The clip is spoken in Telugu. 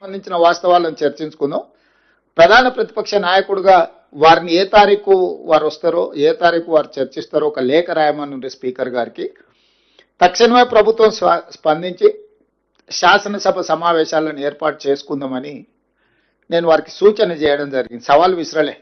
సంబంధించిన వాస్తవాలను చర్చించుకుందాం. ప్రధాన ప్రతిపక్ష నాయకుడిగా వారిని ఏ తారీఖు వారు వస్తారో ఏ తారీఖు వారు చర్చిస్తారో ఒక లేఖ రాయమని స్పీకర్ గారికి. తక్షణమే ప్రభుత్వం స్పందించి శాసనసభ సమావేశాలను ఏర్పాటు చేసుకుందామని నేను వారికి సూచన చేయడం జరిగింది. సవాల్ విసరలే.